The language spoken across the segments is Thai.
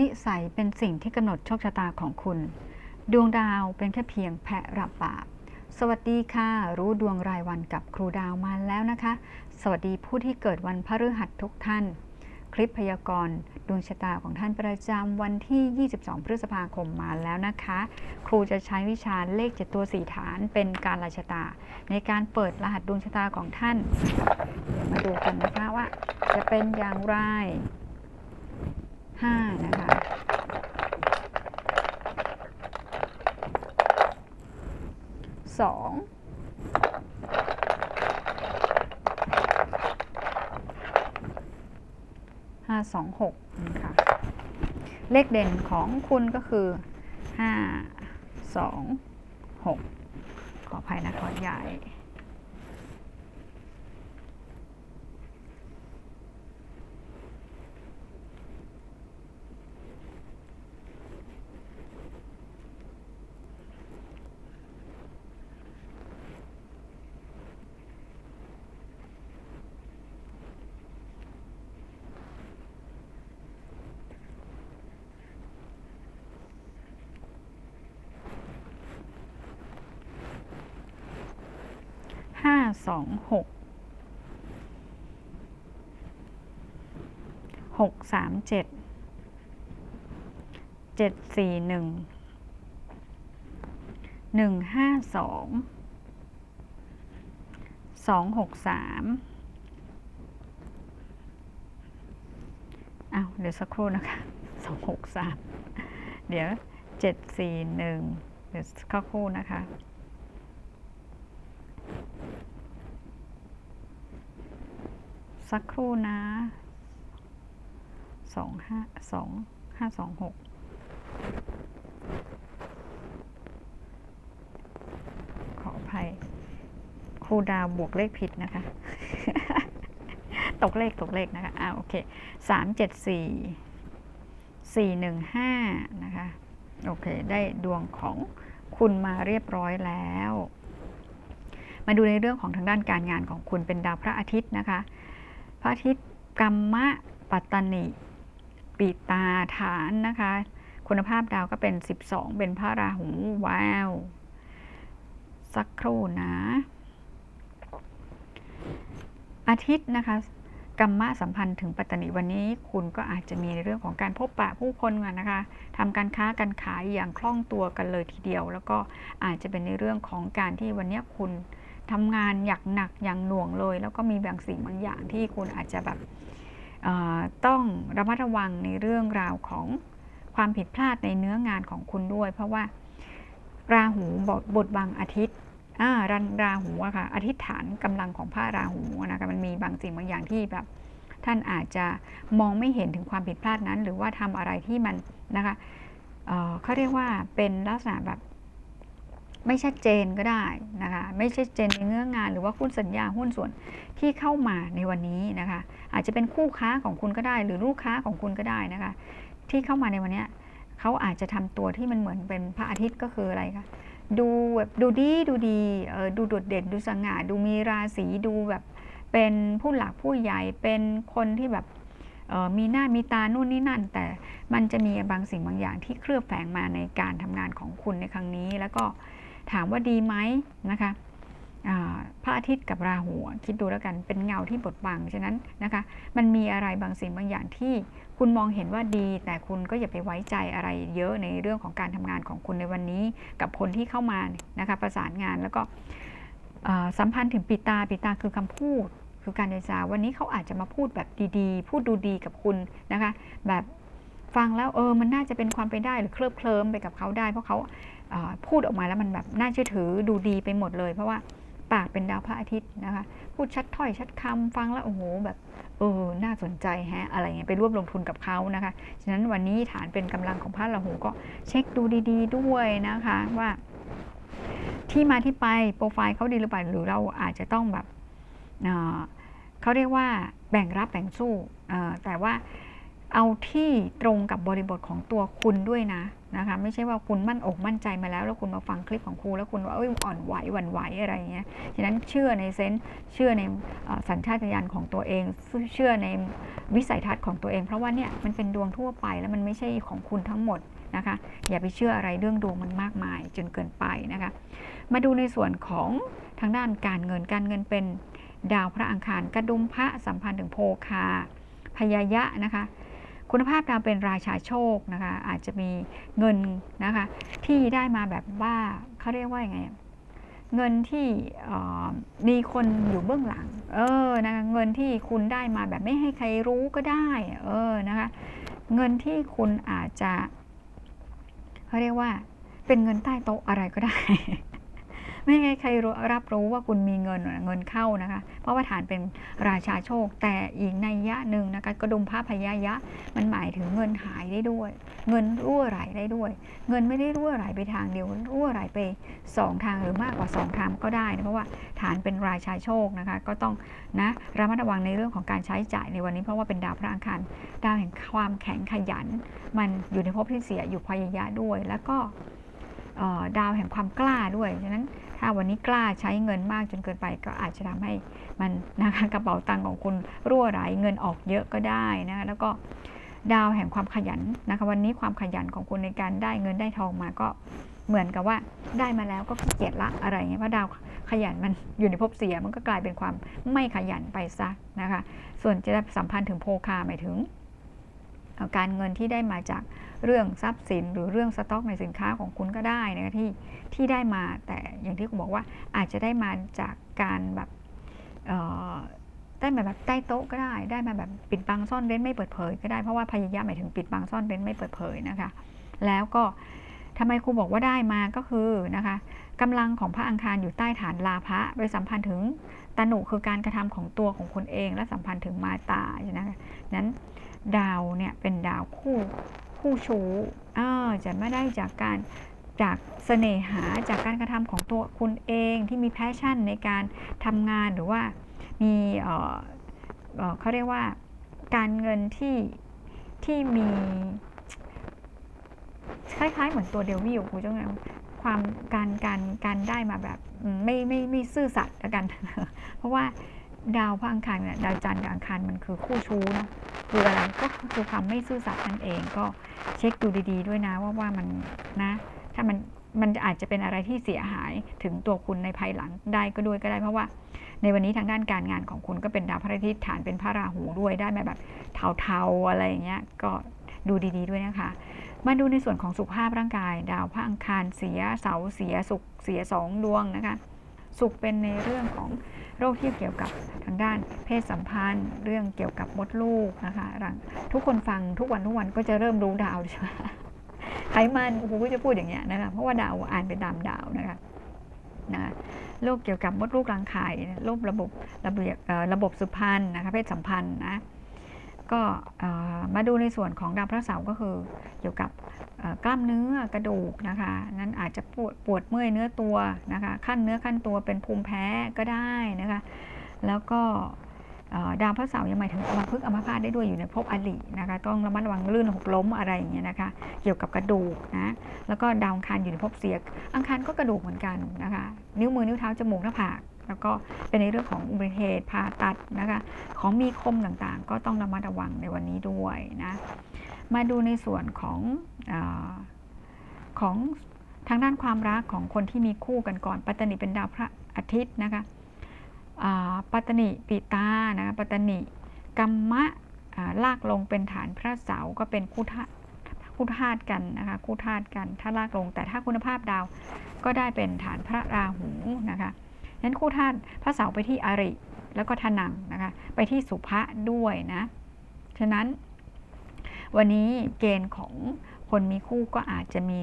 นิสัยเป็นสิ่งที่กำหนดโชคชะตาของคุณ ดวงดาวเป็นแค่เพียงแพะรับบาป สวัสดีค่ะ รู้ดวงรายวันกับครูดาวมาแล้วนะคะ สวัสดีผู้ที่เกิดวันพฤหัสทุกท่าน คลิปพยากรณ์ดวงชะตาของท่านประจำวันที่ 22 พฤษภาคมมาแล้วนะคะ ครูจะใช้วิชาเลขเจ็ดตัวสี่ฐานเป็นการราชะตา ในการเปิดรหัสดวงชะตาของท่าน มาดูกันนะคะว่าจะเป็นอย่างไร 5 นะคะสองห้าสองหกนะคะเลขเด่นของคุณก็คือห้าสองหกขออภัยนะขอใหญ่ ห้า สองหกหกสามเจ็ดเจ็ดสี่หนึ่งหนึ่งห้าสองสองหกสามอ้าวเดี๋ยวสักครู่นะคะสองหกสามเดี๋ยวเจ็ดสี่หนึ่งเดี๋ยวสักครู่นะคะ สักครู่นะสองห้าสองห้าสองหกขออภัยครูดาวบวกเลขผิดนะคะ ตกเลขตกเลขนะคะ อ่าโอเคสามเจ็ดสี่สี่หนึ่งห้านะคะ โอเค ได้ดวงของคุณมาเรียบร้อยแล้ว มาดูในเรื่องของทางด้านการงานของคุณเป็นดาวพระอาทิตย์นะคะ ระอาทิตย์กรรมะปัตตนิปิตาฐานนะคะ คุณภาพดาวก็เป็น 12 เป็นพระราหูว้าว สักครู่นะ อาทิตย์นะคะกรรมะสัมพันธ์ถึงปัตตนิวันนี้คุณก็อาจจะมีในเรื่องของการพบปะผู้คนกันนะคะทำการค้าการขายอย่างคล่องตัวกันเลยทีเดียว แล้วก็อาจจะเป็นในเรื่องของการที่วันนี้คุณ ทำงานอยากหนักอย่างหน่วงเลย แล้วก็มีบางสิ่งบางอย่างที่คุณอาจจะแบบต้องระมัดระวังในเรื่องราวของความผิดพลาดในเนื้องานของคุณด้วย เพราะว่าราหูบทบทบังอาทิตย์รันราหูอะค่ะอธิษฐานกำลังของพระราหูนะคะมันมีบางสิ่งบางอย่างที่แบบท่านอาจจะมองไม่เห็นถึงความผิดพลาดนั้น หรือว่าทำอะไรที่มันนะคะเเขาเรียกว่าเป็นลักษณะแบบ ไม่ชัดเจนก็ได้นะคะ ไม่ชัดเจนในเงื่องานหรือว่าหุ้นสัญญาหุ้นส่วนที่เข้ามาในวันนี้นะคะ อาจจะเป็นคู่ค้าของคุณก็ได้ หรือลูกค้าของคุณก็ได้นะคะ ที่เข้ามาในวันนี้เขาอาจจะทำตัวที่มันเหมือนเป็นพระอาทิตย์ก็คืออะไรคะดูแบบดูดีดูดีเออดูโดดเด่นดูสง่าดูมีราศีดูแบบเป็นผู้หลักผู้ใหญ่เป็นคนที่แบบเออมีหน้ามีตานู่นนี่นั่น แต่มันจะมีบางสิ่งบางอย่างที่เคลือบแฝงมาในการทำงานของคุณในครั้งนี้ แล้วก็ ถามว่าดีไหมนะคะพระอาทิตย์กับราหูคิดดูแล้วกันเป็นเงาที่บดบังฉะนั้นนะคะ มันมีอะไรบางสิ่งบางอย่างที่คุณมองเห็นว่าดี แต่คุณก็อย่าไปไว้ใจอะไรเยอะในเรื่องของการทำงานของคุณในวันนี้ กับคนที่เข้ามานะคะประสานงานแล้วก็สัมพันธ์ถึงปิตาปิตาคือคำพูด คือการเจรจาวันนี้เขาอาจจะมาพูดแบบดีๆ พูดดูดีกับคุณนะคะ แบบฟังแล้วเออมันน่าจะเป็นความไปได้หรือเคลิบเคลิ้มไปกับเขาได้เพราะเขา พูดออกมาแล้วมันแบบน่าเชื่อถือดูดีไปหมดเลย เพราะว่าปากเป็นดาวพระอาทิตย์นะคะ พูดชัดถ้อยชัดคำฟังแล้วโอ้โหแบบเออน่าสนใจแฮะอะไรเงี้ยไปร่วมลงทุนกับเขานะคะ ฉะนั้นวันนี้ฐานเป็นกำลังของพระราหูก็เช็คดูดี ๆ ด้วยนะคะว่า ที่มาที่ไปโปรไฟล์เขาดีหรือเปล่าหรือเราอาจจะต้องแบบเเขาเรียกว่าแบ่งรับแบ่งสู้แต่ว่าเอาที่ตรงกับบริบทของตัวคุณด้วยนะ นะคะไม่ใช่ว่าคุณมั่นอกมั่นใจมาแล้ว แล้วคุณมาฟังคลิปของครูแล้วคุณว่าเอ้ยอ่อนไหวหวั่นไหวอะไรอย่างเงี้ยฉะนั้นเชื่อในเซนส์เชื่อในสัญชาตญาณของตัวเอง เชื่อในวิสัยทัศน์ของตัวเอง เพราะว่าเนี่ยมันเป็นดวงทั่วไปแล้วมันไม่ใช่ของคุณทั้งหมดนะคะอย่าไปเชื่ออะไรเรื่องดวงมันมากมายจนเกินไปนะคะมาดูในส่วนของทางด้านการเงินการเงินเป็นดาวพระอังคารกระดุมพระสัมพันธ์ถึงโภคาพยายะนะคะ คุณภาพดาวเป็นราชาโชคนะคะ อาจจะมีเงินนะคะ ที่ได้มาแบบว่าเขาเรียกว่าอย่างไงเงินที่มีคนอยู่เบื้องหลัง เออนะคะเงินที่คุณได้มาแบบไม่ให้ใครรู้ก็ได้ เออนะคะ เงินที่คุณอาจจะเขาเรียกว่า เป็นเงินใต้โต๊ะอะไรก็ได้ ไม่ให้ใครร,รับรู้ว่าคุณมีเงินเงินเข้านะคะ เพราะว่าฐานเป็นราชาโชค แต่อีกในยะหนึ่งนะคะกระดุมพระพยายะ มันหมายถึงเงินหายได้ด้วย เงินรั่วไหลได้ด้วย เงินไม่ได้รั่วไหลไปทางเดียวรั่วไหลไปสองทางหรือมากกว่าสองทางก็ได้นะเพราะว่าฐานเป็นราชาโชคนะคะ ก็ต้องนะระมัดระวังในเรื่องของการใช้จ่ายในวันนี้เพราะว่าเป็นดาวพระอังคารดาวแห่งความแข็งขยัน มันอยู่ในภพที่เสียอยู่พยายะด้วย แล้วก็ ดาวแห่งความกล้าด้วย ฉะนั้นถ้าวันนี้กล้าใช้เงินมากจนเกินไปก็อาจจะทำให้มันนะคะกระเป๋าตังค์ของคุณรั่วไหลเงินออกเยอะก็ได้นะแล้วก็ดาวแห่งความขยันนะคะวันนี้ความขยันของคุณในการได้เงินได้ทองมาก็เหมือนกับว่าได้มาแล้วก็ขี้เกียจละอะไรเงี้ยเพราะดาวขยันมันอยู่ในภพเสียมันก็กลายเป็นความไม่ขยันไปซะนะคะ ส่วนจะสัมพันธ์ถึงโภคาหมายถึง การเงินที่ได้มาจากเรื่องทรัพย์สิน หรือเรื่องสต็อกในสินค้าของคุณก็ได้นะคะที่ที่ได้มาแต่อย่างที่คุณบอกว่าอาจจะได้มาจากการแบบได้มาแบบใต้โต๊ะก็ได้ ได้มาแบบปิดบังซ่อนเร้นไม่เปิดเผยก็ได้เพราะว่าพยายามหมายถึงปิดบังซ่อนเร้นไม่เปิดเผยนะคะ แล้วก็ทำไมครูบอกว่าได้มาก็คือนะคะกำลังของพระอังคารอยู่ใต้ฐานลาภะโดยสัมพันธ์ถึงตาหนุคือการกระทำของตัวของคุณเอง และสัมพันธ์ถึงมาตาใช่ไหมนั้น ดาวเนี่ยเป็นดาวคู่คู่ชู้จะไม่ได้จากการจากเสน่หาจากการกระทำของตัวคุณเองที่มีแพชชั่นในการทำงานหรือว่ามีเเขาเรียกว่าการเงินที่ที่มีคล้ายๆเหมือนตัวเดวิลคุณเจ้าไงความการการการได้มาแบบไม่ไม่ไม่ซื่อสัตย์ละกัน เพราะว่า ดาวพระอังคารเนี่ยดาวจันทร์กับอังคารมันคือคู่ชู้เนอะคืออะไรก็คือความไม่ซื่อสัตย์นั่นเองก็เช็คดูดี ๆ ด้วยนะว่าว่ามันนะ ถ้ามันมันอาจจะเป็นอะไรที่เสียหายถึงตัวคุณในภายหลังได้ก็ด้วยก็ได้เพราะว่า ในวันนี้ทางด้านการงานของคุณก็เป็นดาวพระอาทิตย์ฐานเป็นพระราหูด้วยได้มแบบเทาๆอะไรอย่างเงี้ยก็ดูดี ๆ ด้วยนะคะ มาดูในส่วนของสุขภาพร่างกาย ดาวพระอังคารเสียเสาเสียสุขเสียสองดวงนะคะ สุขเป็นในเรื่องของโรคที่เกี่ยวกับทางด้านเพศสัมพันธ์ เรื่องเกี่ยวกับมดลูกนะคะหลังทุกคนฟังทุกวันทุกวันก็จะเริ่มรู้ดาวใช่ไหมไขมันครูก็จะพูดอย่างเงี้ยนะคะเพราะว่าดาวอ่านไปตามดาวนะคะนะโรคเกี่ยวกับมดลูกรังไข่โรคระบบระเบียบระบบสุพรรณนะคะเพศสัมพันธ์นะ ก็มาดูในส่วนของดาวพระเสาร์ก็คือเกี่ยวกับกล้ามเนื้อกระดูกนะคะ นั้นอาจจะปวดปวดเมื่อยเนื้อตัวนะคะขั้นเนื้อขั้นตัวเป็นภูมิแพ้ก็ได้นะคะแล้วก็ดาวพระเสาร์ยังหมายถึงอัมพฤกอัมพาตได้ด้วยอยู่ในภพอลินะคะต้องระมัดระวังลื่นหกล้มอะไรอย่างเงี้ยนะคะเกี่ยวกับกระดูกนะแล้วก็ดาวอังคารอยู่ในภพเสียอังคารก็กระดูกเหมือนกันนะคะนิ้วมือนิ้วเท้าจมูกหน้าผาก แล้วก็เป็นในเรื่องของอุบัติเหตุผ่าตัดนะคะของมีคมต่างๆ ก็ต้องระมัดระวังในวันนี้ด้วยนะมาดูในส่วนของอของทางด้านความรักของคนที่มีคู่กันก่อน ปัตตนิเป็นดาวพระอาทิตย์นะคะปัตตนิปิตานะคะปัตตนิกัมมะลากลงเป็นฐานพระเสาก็เป็นคู่ธาตุคู่ธาตุกันนะคะคู่ธาตุกันถ้าลากลง แต่ถ้าคุณภาพดาวก็ได้เป็นฐานพระราหูนะคะ นั้นคู่ธาตุพระเสาไปที่อริ แล้วก็ทนังนะคะไปที่สุภะด้วยนะ ฉะนั้นวันนี้เกณฑ์ของคนมีคู่ก็อาจจะมี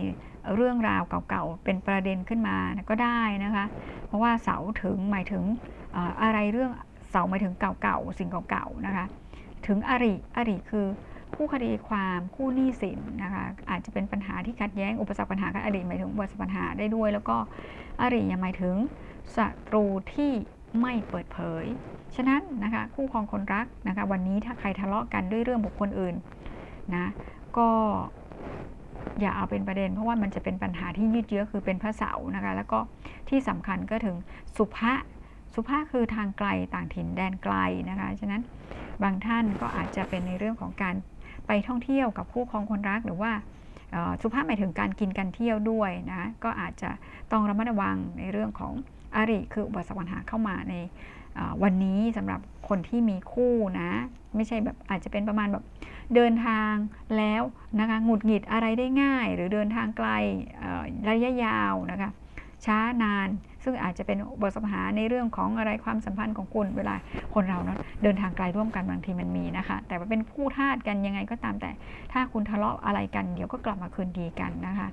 เรื่องราวเก่าๆ เป็นประเด็นขึ้นมาก็ได้นะคะ เพราะว่าเสาถึงหมายถึงเอ่ออะไรเรื่องเสาหมายถึงเก่าๆ สิ่งเก่าๆ นะคะ ถึงอริ อริคือ คู่คดีความคู่หนี้สินนะคะอาจจะเป็นปัญหาที่ขัดแย้งอุปสรรคปัญหากับอดีตหมายถึงอุปสรรคปัญหาได้ด้วย แล้วก็อริยังหมายถึงศัตรูที่ไม่เปิดเผย ฉะนั้นนะคะคู่ครองคนรักนะคะวันนี้ถ้าใครทะเลาะกันด้วยเรื่องบุคคลอื่นนะก็อย่าเอาเป็นประเด็น เพราะว่ามันจะเป็นปัญหาที่ยืดเยื้อคือเป็นพระเสาร์นะคะแล้วก็ที่สำคัญก็ถึงสุภะสุภะคือทางไกลต่างถิ่นแดนไกลนะคะ ฉะนั้นบางท่านก็อาจจะเป็นในเรื่องของการ ไปท่องเที่ยวกับคู่ครองคนรักหรือว่าสุภาพหมายถึงการกินการเที่ยวด้วยนะก็อาจจะต้องระมัดระวังในเรื่องของอาริคืออุปสรรคปัญหาเข้ามาในวันนี้สำหรับคนที่มีคู่นะ ไม่ใช่แบบอาจจะเป็นประมาณแบบเดินทางแล้วนะคะหงุดหงิดอะไรได้ง่าย หรือเดินทางไกลระยะยาวนะคะช้านาน ซึ่งอาจจะเป็นบทสัมหาในเรื่องของอะไรความสัมพันธ์ของคุณเวลาคนเราเนาะเดินทางไกลร่วมกันบางทีมันมีนะคะ แต่ว่าเป็นคู่ทาสกันยังไงก็ตามแต่ ถ้าคุณทะเลาะอะไรกันเดี๋ยวก็กลับมาคืนดีกันนะคะ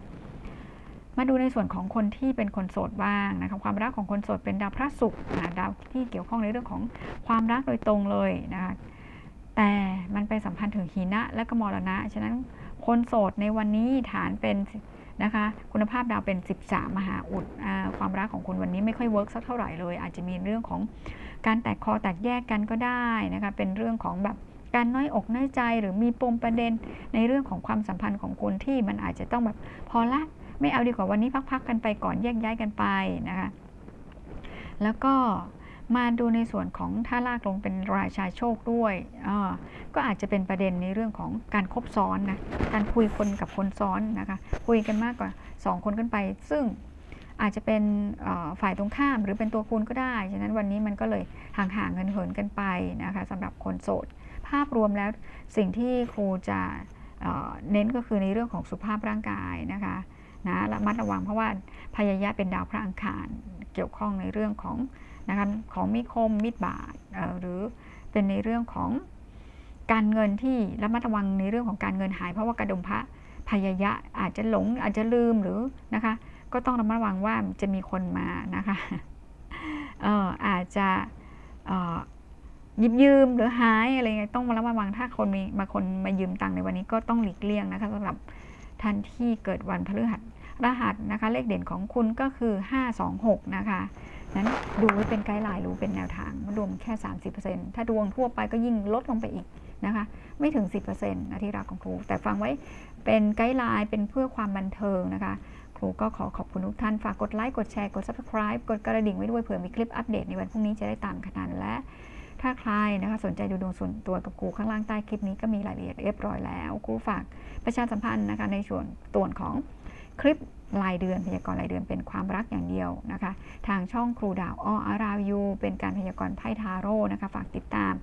มาดูในส่วนของคนที่เป็นคนโสดบ้างนะคะความรักของคนโสดเป็นดาวพระศุกร์ดาวที่เกี่ยวข้องในเรื่องของความรักโดยตรงเลยนะคะแต่มันไปสัมพันธ์ถึงหีนะและก็มรณะ ฉะนั้นคนโสดในวันนี้ฐานเป็น นะคะ คุณภาพดาวเป็น 13 มหาอุดอความรักของคุณวันนี้ไม่ค่อยเวิร์กสักเท่าไหร่เลย อาจจะมีเรื่องของการแตกคอแตกแยกกันก็ได้นะคะ เป็นเรื่องของแบบการน้อยอกน้อยใจหรือมีปมประเด็นในเรื่องของความสัมพันธ์ของคุณที่มันอาจจะต้องแบบพอละไม่เอาดีกว่าวันนี้พักๆกันไปก่อนแยกย้ายกันไปนะคะ แล้วก็ มาดูในส่วนของถ้าลากลงเป็นราชาโชคด้วยก็อาจจะเป็นประเด็นในเรื่องของการคบซ้อนนะการคุยคนกับคนซ้อนนะคะคุยกันมากกว่า 2 คนขึ้นไป ซึ่งอาจจะเป็นฝ่ายตรงข้ามหรือเป็นตัวคุณก็ได้ ฉะนั้นวันนี้มันก็เลยห่างๆเงินเหินกันไปนะคะสำหรับคนโสด ภาพรวมแล้วสิ่งที่ครูจะเเน้นก็คือในเรื่องของสุขภาพร่างกายนะคะนะระมัดระวังเพราะว่าพยายะเป็นดาวพระอังคารเกี่ยวข้องในเรื่องของ นะคะของมิคมมิดบาทหรือเป็นในเรื่องของการเงินที่ระมัดระวังในเรื่องของการเงินหาย เพราะว่ากระดุมพระพยายะอาจจะหลงอาจจะลืมหรือนะคะ ก็ต้องระมัดระวังว่าจะมีคนมานะคะเอ่ออาจจะเอ่อยิบยืมหรือหายอะไรเงี้ยต้องระมัดระวังถ้าคนมีมาคนมายืมตังค์ในวันนี้ก็ต้องหลีกเลี่ยงนะคะสำหรับท่านที่เกิดวันพฤหัสรหัสนะคะ เลขเด่นของคุณก็คือ 526 นะคะ นั้นดูไว้เป็นไกด์ไลน์รู้เป็นแนวทางมาดวงแค่ 30%ถ้าดวงทั่วไปก็ยิ่งลดลงไปอีกนะคะไม่ถึง 10%นะที่รักของครู แต่ฟังไว้เป็นไกด์ไลน์เป็นเพื่อความบันเทิงนะคะ ครูก็ขอขอบคุณทุกท่าน ฝากกดไลค์ กดแชร์ กด subscribe กดกระดิ่งไว้ด้วยเผื่อมีคลิปอัปเดตในวันพรุ่งนี้จะได้ตามขนาดและถ้าใครนะคะสนใจดูดวงส่วนตัวกับครูข้างล่างใต้คลิปนี้ก็มีรายละเอียดเรียบร้อยแล้วครูฝากประชาสัมพันธ์นะคะในส่วนตัวนของคลิป รายเดือนพยากรณ์รายเดือนเป็นความรักอย่างเดียวนะคะ ทางช่องครูดาวอ้ออารายูเป็นการพยากรณ์ไพ่ทาโร่นะคะฝากติดตาม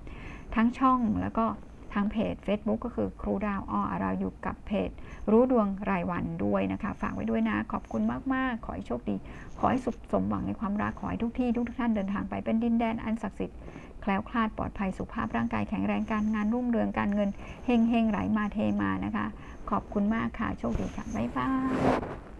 ทั้งช่องแล้วก็ทางเพจ Facebook ก็คือครูดาวอ้ออารายูกับเพจ รู้ดวงรายวันด้วยนะคะ ฝากไว้ด้วยนะ ขอบคุณมาก ๆ ขอให้โชคดี ขอให้สุขสมหวังในความรักขอให้ทุกที่ทุกท่านเดินทางไปเป็นดินแดนอันศักดิ์สิทธิ์แคล้วคลาดปลอดภัยสุขภาพร่างกายแข็งแรงการงานรุ่งเรืองการเงินเฮงเฮงไหลมาเทมานะคะ ขอบคุณมากค่ะโชคดีค่ะบ๊ายบาย